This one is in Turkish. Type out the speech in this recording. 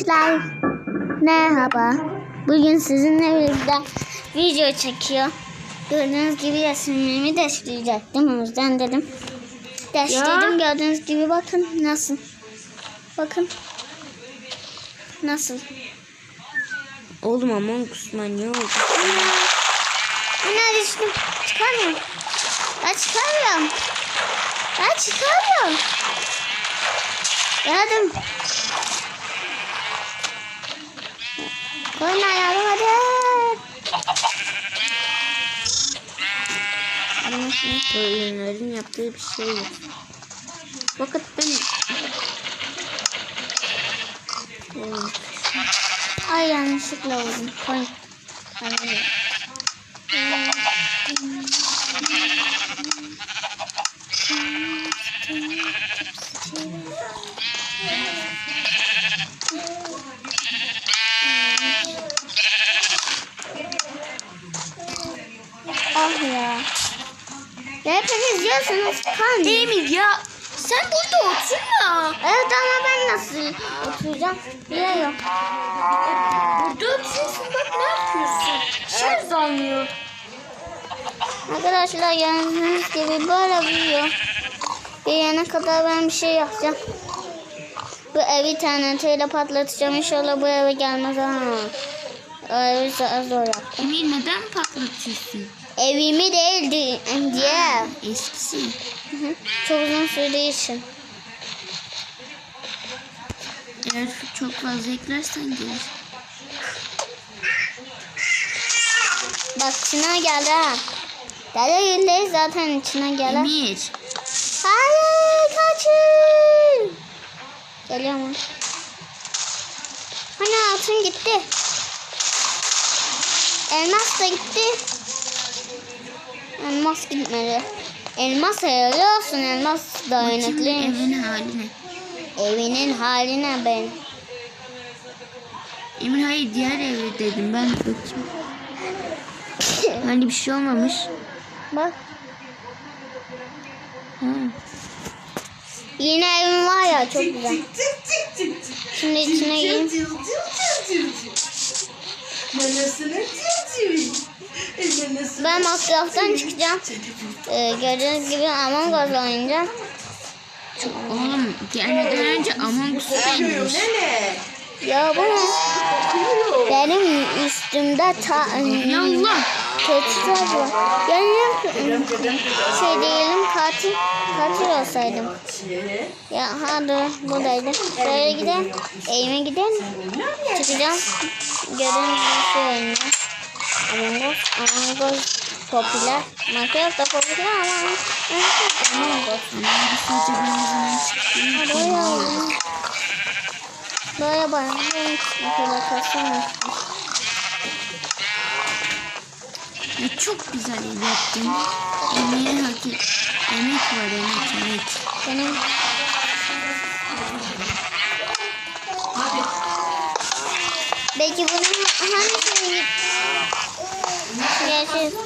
Arkadaşlar merhaba. Bugün sizinle birlikte video çekiyor. Gördüğünüz gibi resimlerimi değiştirecektim. O yüzden dedim. Değiştirdim gördüğünüz gibi bakın nasıl. Bakın. Nasıl? Oğlum aman kusma ne oldu? Ana düştüm. Çıkamıyorum. Ben çıkamıyorum. Ben çıkamıyorum. Yardım. Koyma yardım hadi. Anlasın oyunların yaptığı bir şey yok. Fakat ben. Ay yanlışlıkla vurdum. Koy. Hadi. Ah ya. Ya hepiniz yiyorsunuz kan. Emir ya sen burada oturma. Evet ama ben nasıl oturacağım? Biliyorum. Burada oturuyorsun bak ne yapıyorsun? Şarj almıyor. Arkadaşlar gördüğünüz gibi böyle büyüyor. Büyüyene kadar ben bir şey yapacağım. Bu evi TNT'yle patlatacağım. İnşallah bu eve gelmez ha. Evi zor yaptım. Emir neden patlatıyorsun? Evimi değildi diye. Eskisi. Hı hı. Çok uzun sürdüğü için. Eğer çok fazla eklersen gelir. Bak içine geldi ha. Dede yüzdeyiz zaten içine gelir. Emir. Hayır kaçın. Geliyor mu? Hani altın gitti. Elmas da gitti. Elmas gitmedi. Elmas hayırlı olsun. Elmas da Bakayım oynatlı. evin haline. Evinin haline ben. Emir hayır diğer evi dedim ben bakayım. Hani bir şey olmamış. Bak. Ha. Yine evim var ya çok güzel. Şimdi içine gireyim. Ben masraftan çıkacağım. Ee, gördüğünüz gibi Among Us oynayacağım. Oğlum gelmeden önce Among Us'u denemiş. Ya bu ne? Benim üstümde ta Ya Allah. teçhizat var. Yani şey diyelim katil katil olsaydım. Ya ha dur buradaydı. Böyle gidelim. Eğime gidelim. Çıkacağım. Gördüğünüz Us. Among Us popüler. Minecraft da popüler ama? Hadi oynayalım. Böyle bana şöyle kalsana. Çok güzel yaptın. Emeğe hak et. Emek var emek emek. Benim Belki bunun şeyi Gerçi